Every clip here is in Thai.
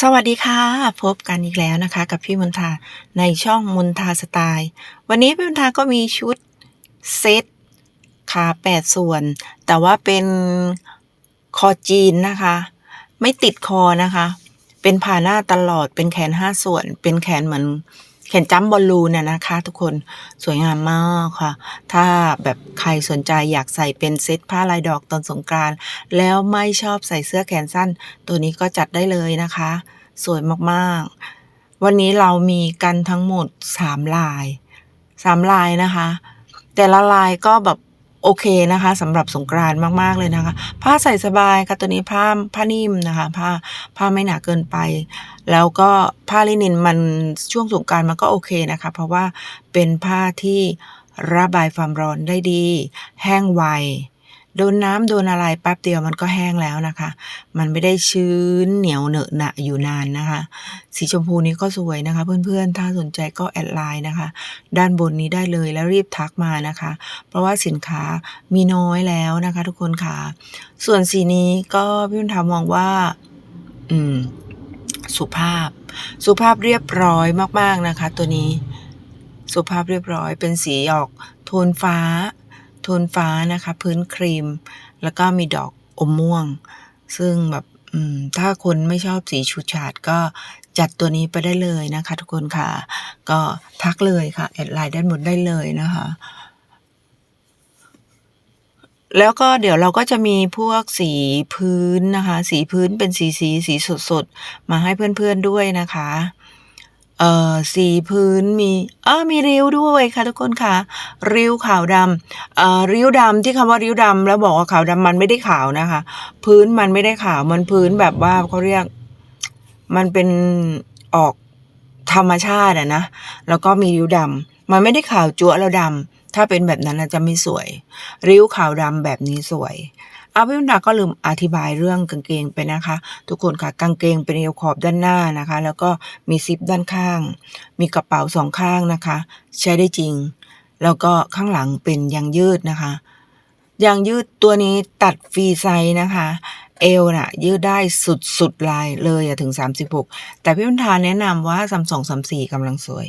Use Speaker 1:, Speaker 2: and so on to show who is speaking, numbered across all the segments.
Speaker 1: สวัสดีค่ะ พบกันอีกแล้วนะคะ กับพี่มนทาในช่องมนทาสไตล์ วันนี้พี่มนทาก็มีชุดเซตขาแปดส่วน แต่ว่าเป็นคอจีนนะคะ ไม่ติดคอนะคะ เป็นผ่าหน้าตลอดเป็นแขนห้าส่วน เป็นแขนเหมือน แขนจัมบอลลูนน่ยนะคะ ทุกคนสวยงามมากค่ะ ถ้าแบบใครสนใจอยากใส่เป็นเซตผ้าลายดอกตอนสงกรานต์แล้วไม่ชอบใส่เสื้อแขนสั้น ตัวนี้ก็จัดได้เลยนะคะ สวยมากๆ วันนี้เรามีกันทั้งหมดสามลายสามลายนะคะ แต่ละลายก็แบบ โอเคนะคะสำหรับสงกรานต์มาก ๆ เลยนะคะ ผ้าใส่สบายค่ะตัวนี้ผ้าผ้านิ่มนะคะ ผ้าผ้าไม่หนาเกินไป แล้วก็ผ้าลินินมันช่วงสงกรารมันก็โอเคนะคะ เพราะว่าเป็นผ้าที่ระบายความร้อนได้ดี แห้งไว โดนน้ำโดนอะไรแป๊บเดียวมันก็แห้งแล้วนะคะ มันไม่ได้ชื้นเหนียวเหนอะหนะอยู่นานนะคะ สีชมพูนี้ก็สวยนะคะ เพื่อนๆ ถ้าสนใจก็แอดไลน์นะคะ ด้านบนนี้ได้เลยแล้วรีบทักมานะคะ เพราะว่าสินค้ามีน้อยแล้วนะคะ ทุกคนค่ะ ส่วนสีนี้ก็พี่บุญธรรมมองว่า อืม สุภาพ สุภาพเรียบร้อยมากๆนะคะ ตัวนี้ สุภาพเรียบร้อยเป็นสีออกโทนฟ้า โทนฟ้านะคะ พื้นครีม แล้วก็มีดอกอมม่วง ซึ่งแบบถ้าคนไม่ชอบสีฉูดฉาดก็จัดตัวนี้ไปได้เลยนะคะ ทุกคนค่ะ ก็ทักเลยค่ะ แอดไลน์ด้านบนได้เลยนะคะ แล้วก็เดี๋ยวเราก็จะมีพวกสีพื้นนะคะ สีพื้นเป็นสีสีสีสดสดๆมาให้เพื่อนๆด้วยนะคะ เอ่อสีพื้นมีอ้ามีริ้วด้วยค่ะทุกคนค่ะ ริ้วขาวดำเอ่อริ้วดำที่คำว่าริ้วดำแล้วบอกว่าขาวดำมันไม่ได้ขาวนะคะ พื้นมันไม่ได้ขาวมันพื้นแบบว่าเขาเรียก มันเป็นออกธรรมชาติอะนะแล้วก็มีริ้วดำมันไม่ได้ขาวจั๊วแล้วดำถ้าเป็นแบบนั้นจะไม่สวย ริ้วขาวดำแบบนี้สวย อาวิวนดาก็ลืมอธิบายเรื่องกางเกงไปนะคะ ทุกคนค่ะกางเกงเป็นเอวขอบด้านหน้านะคะ แล้วก็มีซิปด้านข้าง มีกระเป๋าสองข้างนะคะ ใช้ได้จริง แล้วก็ข้างหลังเป็นยางยืดนะคะยางยืดตัวนี้ตัดฟรีไซส์นะคะ เอวน่ะ ยืดได้สุดสุดลายเลยอะถึง 36 แต่พี่บรรทาแนะนำว่าสามสองสามสี่กำลังสวย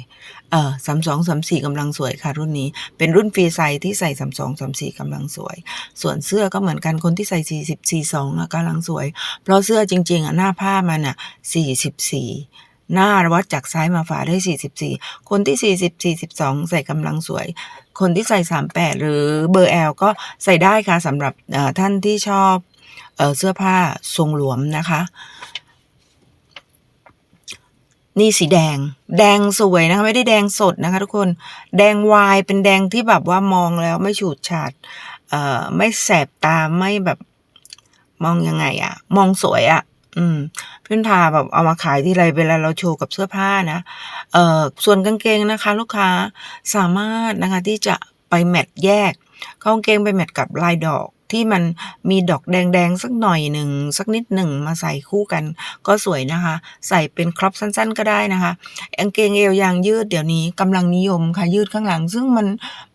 Speaker 1: เออสามสองสามสี่กำลังสวยค่ะรุ่นนี้ เป็นรุ่นฟรีไซส์ที่ใส่สามสองสามสี่กำลังสวย ส่วนเสื้อก็เหมือนกันคนที่ใส่สี่สิบสี่สองกำลังสวย เพราะเสื้อจริง ๆอะหน้าผ้ามันอะสี่สิบสี่หน้าวัดจากซ้ายมาฝาได้สี่สิบสี่คนที่สี่สิบสี่สิบสองใส่กำลังสวย คนที่ใส่สามแปดหรือเบอร์แอลก็ใส่ได้ค่ะสำหรับท่านที่ชอบ เเสื้อผ้าทรงหลวมนะคะ นี่สีแดง แดงสวยนะคะ ไม่ได้แดงสดนะคะ ทุกคน แดงวายเป็นแดงที่แบบว่ามองแล้วไม่ฉูดฉาดเอ่อไม่แสบตาไม่แบบมองยังไงอะมองสวยอะอืมพี่ทาแบบเอามาขายที่ไรเวลาเราโชว์กับเสื้อผ้านะ เอ่อส่วนกางเกงนะคะ ลูกค้าสามารถนะคะที่จะไปแมทแยกกางเกงไปแมทกับลายดอก ที่มันมีดอกแดงๆ สักหน่อยหนึ่งสักนิดหนึ่งมาใส่คู่กัน ก็สวยนะคะ ใส่เป็นครอปสั้น ๆ ก็ได้นะคะกางเกงเอวยางยืดเดี๋ยวนี้กำลังนิยมค่ะยืดข้างหลัง ซึ่งมัน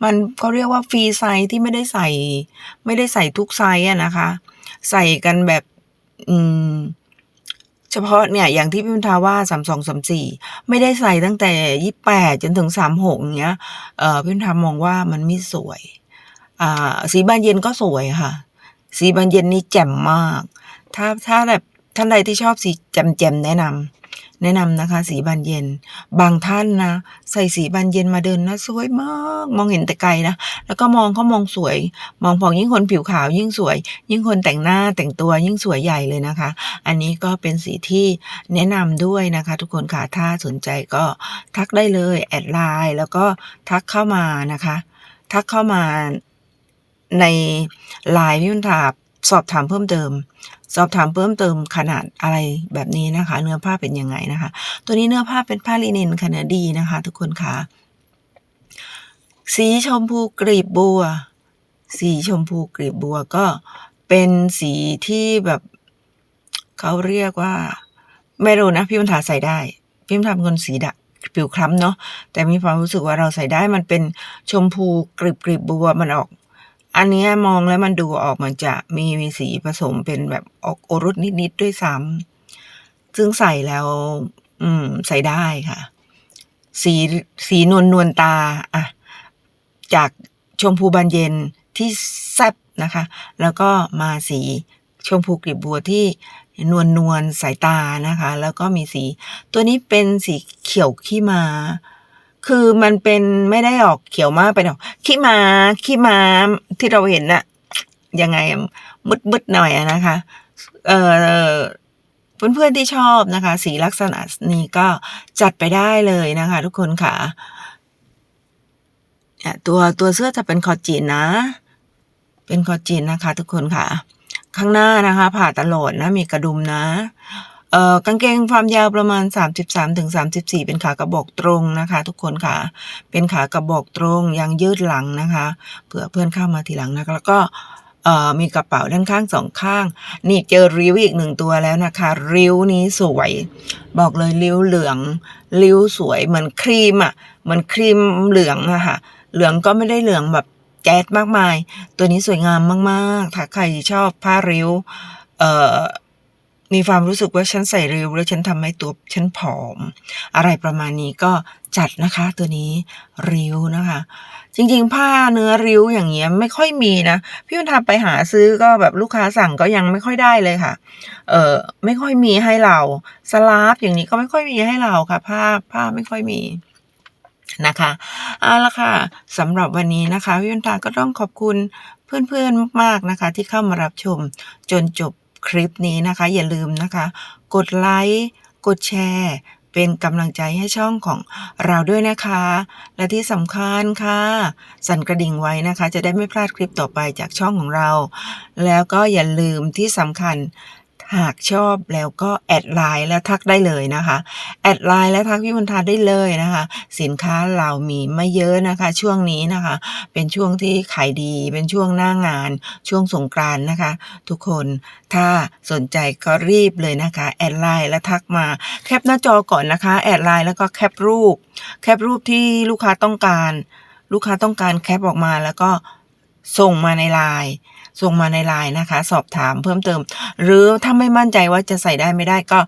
Speaker 1: มันเขาเรียกว่าฟรีไซส์ที่ไม่ได้ใส่ ไม่ได้ใส่ทุกไซส์อะนะคะ ใส่กันแบบอืมเฉพาะเนี่ยอย่างที่พี่พุทาว่าสามสองสามสี่ไม่ได้ใส่ตั้งแต่ยี่แปดจนถึงสามหกอย่างเงี้ยเอ่อพี่พุทามองว่ามันไม่สวย อ่า สีบานเย็นก็สวยค่ะ สีบานเย็นนี่แจ่มมาก ถ้าถ้าแบบท่านใดที่ชอบสีแจ่มๆแนะนำแนะนำนะคะ สีบานเย็น บางท่านนะใส่สีบานเย็นมาเดินนะสวยมาก มองเห็นแต่ไกลนะแล้วก็มองเขามองสวย มองพอยิ่งคนผิวขาวยิ่งสวย ยิ่งคนแต่งหน้าแต่งตัวยิ่งสวยใหญ่เลยนะคะ อันนี้ก็เป็นสีที่แนะนำด้วยนะคะ ทุกคนค่ะถ้าสนใจก็ทักได้เลยแอดไลน์แล้วก็ทักเข้ามานะคะ ทักเข้ามา ในไลน์พี่มุนทาสอบถามเพิ่มเติม สอบถามเพิ่มเติมขนาดอะไรแบบนี้นะคะ เนื้อผ้าเป็นยังไงนะคะ ตัวนี้เนื้อผ้าเป็นผ้าลินินค่ะเนื้อดีนะคะ ทุกคนค่ะ สีชมพูกรีบบัว สีชมพูกรีบบัวก็เป็นสีที่แบบเขาเรียกว่า ไม่รู้นะพี่มันถาใส่ได้พี่มันทำคนสีดะผิวคล้ำเนาะแต่มีความรู้สึกว่าเราใส่ได้มันเป็นชมพูกรีบกรีบบัวมันออก อันนี้มองแล้วมันดูออกมือนจะมีมีสีผสมเป็นแบบออกโอรสนิด ๆ ด้วยซ้ำซึ่งใส่แล้ว อืม ใส่ได้ค่ะ สีสีนวลนวลตา อะ จากชมพูบานเย็นที่แซ่บนะคะ แล้วก็มาสีชมพูกลีบบัวที่นวลนวลสายตานะคะ แล้วก็มีสี ตัวนี้เป็นสีเขียวขี้มา คือมันเป็นไม่ได้ออกเขียวมากเป็นอกขี้มาขี้มาที่เราเห็นน่ะยังไงมืดมืดหน่อยนะคะ เอ่อเพื่อนๆที่ชอบนะคะ สีลักษณะนี้ก็จัดไปได้เลยนะคะ ทุกคนค่ะอะตัวตัวเสื้อจะเป็นคอจีนนะ เป็นคอจีนนะคะ ทุกคนค่ะ ข้างหน้านะคะ ผ่าตลอดนะ มีกระดุมนะ เอ่อกางเกงความยาวประมาณ 33ถึง34เป็นขากระบอกตรงนะคะ ทุกคนค่ะ เป็นขากระบอกตรงยังยืดหลังนะคะเผื่อเพื่อนเข้ามาทีหลังนะคะแล้วก็มีกระเป๋าด้านข้างสองข้าง นี่เจอริ้วอีกหนึ่งตัวแล้วนะคะ ริ้วนี้สวย บอกเลยริ้วเหลือง ริ้วสวยเหมือนครีมอะเหมือนครีมเหลืองอะค่ะ เหลืองก็ไม่ได้เหลืองแบบแจ๊ดมากมาย ตัวนี้สวยงามมาก ๆ ถ้าใครชอบผ้าริ้ว เอ่อ มีความรู้สึกว่าฉันใส่ริ้วแล้วฉันทำให้ตัวฉันผอม อะไรประมาณนี้ก็จัดนะคะตัวนี้ริ้วนะคะ จริงๆ ผ้าเนื้อริ้วอย่างเงี้ยไม่ค่อยมีนะ พี่วันทาไปหาซื้อก็แบบลูกค้าสั่งก็ยังไม่ค่อยได้เลยค่ะ เออไม่ค่อยมีให้เราสลาฟอย่างนี้ก็ไม่ค่อยมีให้เราค่ะ ผ้าผ้าไม่ค่อยมีนะคะเอาละค่ะสำหรับวันนี้นะคะพี่วันทาก็ต้องขอบคุณเพื่อนๆมากๆนะคะ ที่เข้ามารับชมจนจบ คลิปนี้นะคะ อย่าลืมนะคะ กดไลค์กดแชร์ เป็นกำลังใจให้ช่องของเราด้วยนะคะ และที่สำคัญค่ะ สั่นกระดิ่งไว้นะคะ จะได้ไม่พลาดคลิปต่อไปจากช่องของเรา แล้วก็อย่าลืมที่สำคัญ หากชอบแล้วก็แอดไลน์และทักได้เลยนะคะ แอดไลน์และทักพี่มนทาได้เลยนะคะ สินค้าเรามีไม่เยอะนะคะ ช่วงนี้นะคะ เป็นช่วงที่ขายดี เป็นช่วงหน้างาน ช่วงสงกรานต์นะคะ ทุกคนถ้าสนใจก็รีบเลยนะคะ แอดไลน์และทักมา แคปหน้าจอก่อนนะคะ แอดไลน์แล้วก็แคปรูป แคปรูปที่ลูกค้าต้องการ ลูกค้าต้องการแคปออกมาแล้วก็ส่งมาในไลน์ ส่งมาในไลน์นะคะ สอบถามเพิ่มเติม หรือถ้าไม่มั่นใจว่าจะใส่ได้ไม่ได้ก็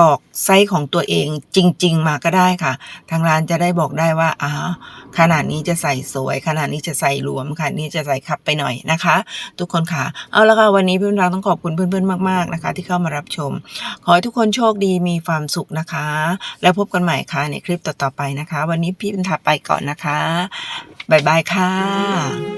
Speaker 1: บอกไซส์ของตัวเองจริง ๆ มาก็ได้ค่ะ ทางร้านจะได้บอกได้ว่าอ้าวขนาดนี้จะใส่สวย ขนาดนี้จะใส่รวมขนาดนี้จะใส่คับไปหน่อยนะคะ ทุกคนค่ะ เอาละค่ะวันนี้เพื่อนเราต้องขอบคุณเพื่อนๆมากๆนะคะ ที่เข้ามารับชม ขอให้ทุกคนโชคดีมีความสุขนะคะ แล้วพบกันใหม่ค่ะในคลิปต่อๆไปนะคะ วันนี้พี่เป็นทาไปก่อนนะคะบ๊ายบายค่ะ